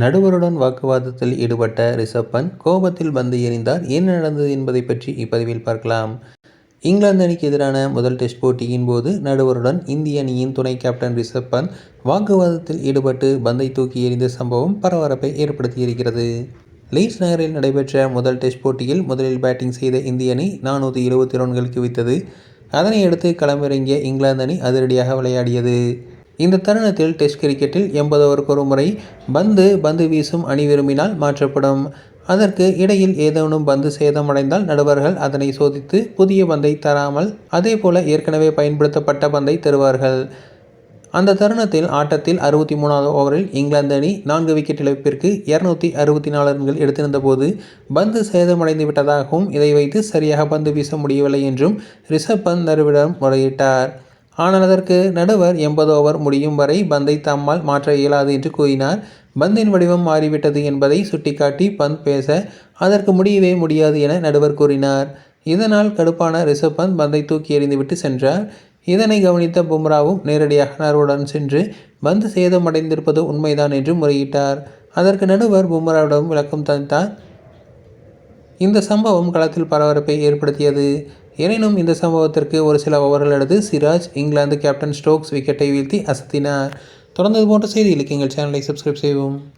நடுவருடன் வாக்குவாதத்தில் ஈடுபட்ட ரிஷப் பந்த் கோபத்தில் பந்து எறிந்தார் என்ன நடந்தது என்பதை பற்றி இப்பதிவில் பார்க்கலாம். இங்கிலாந்து அணிக்கு எதிரான முதல் டெஸ்ட் போட்டியின் போது நடுவருடன் இந்திய அணியின் துணை கேப்டன் ரிஷப் பந்த் வாக்குவாதத்தில் ஈடுபட்டு பந்தை தூக்கி எறிந்த சம்பவம் பரபரப்பை ஏற்படுத்தியிருக்கிறது லீட்ஸ் நகரில் நடைபெற்ற முதல் டெஸ்ட் போட்டியில் முதலில் பேட்டிங் செய்த இந்திய அணி நானூற்றி இருபத்தி ரன்கள் குவித்தது. அதனை அடுத்து களமிறங்கிய இங்கிலாந்து அணி அதிரடியாக விளையாடியது. இந்த தருணத்தில் டெஸ்ட் கிரிக்கெட்டில் எண்பது ஓவருக்கு ஒரு முறை பந்து பந்து வீசும் அணி விரும்பினால் மாற்றப்படும். அதற்கு இடையில் ஏதேனும் பந்து சேதமடைந்தால் நடுவர்கள் அதனை சோதித்து புதிய பந்தை தராமல் அதே போல ஏற்கனவே பயன்படுத்தப்பட்ட பந்தை தருவார்கள். அந்த தருணத்தில் ஆட்டத்தில் அறுபத்தி மூணாவது ஓவரில் இங்கிலாந்து அணி நான்கு விக்கெட் இழப்பிற்கு இருநூத்தி அறுபத்தி நாலு ரன்கள் எடுத்திருந்த போது பந்து சேதமடைந்து விட்டதாகவும் இதை வைத்து சரியாக பந்து வீச முடியவில்லை என்றும் ரிஷப் பந்த் நறுவிடம் முறையிட்டார். ஆனால் அதற்கு நடுவர் எண்பது ஓவர் முடியும் வரை பந்தை தம்மால் மாற்ற இயலாது என்று கூறினார். பந்தின் வடிவம் மாறிவிட்டது என்பதை சுட்டிக்காட்டி பந்த் பேச அதற்கு முடியவே முடியாது என நடுவர் கூறினார். இதனால் கடுப்பான ரிஷப் பந்த் பந்தை தூக்கி எறிந்துவிட்டு சென்றார். இதனை கவனித்த பும்ராவும் நேரடியாக நர்வுடன் சென்று பந்து சேதமடைந்திருப்பது உண்மைதான் என்று முறையிட்டார். அதற்கு நடுவர் பும்ராவிடம் விளக்கம் தந்தார். இந்த சம்பவம் களத்தில் பரபரப்பை ஏற்படுத்தியது. எனினும் இந்த சம்பவத்திற்கு ஒரு சில ஓவர்கள் அடுத்து சிராஜ் இங்கிலாந்து கேப்டன் ஸ்டோக்ஸ் விக்கெட்டை வீழ்த்தி அசத்தினார். தொடர்ந்து போன்ற செய்திகளுக்கு எங்கள் சேனலை சப்ஸ்கிரைப் செய்வோம்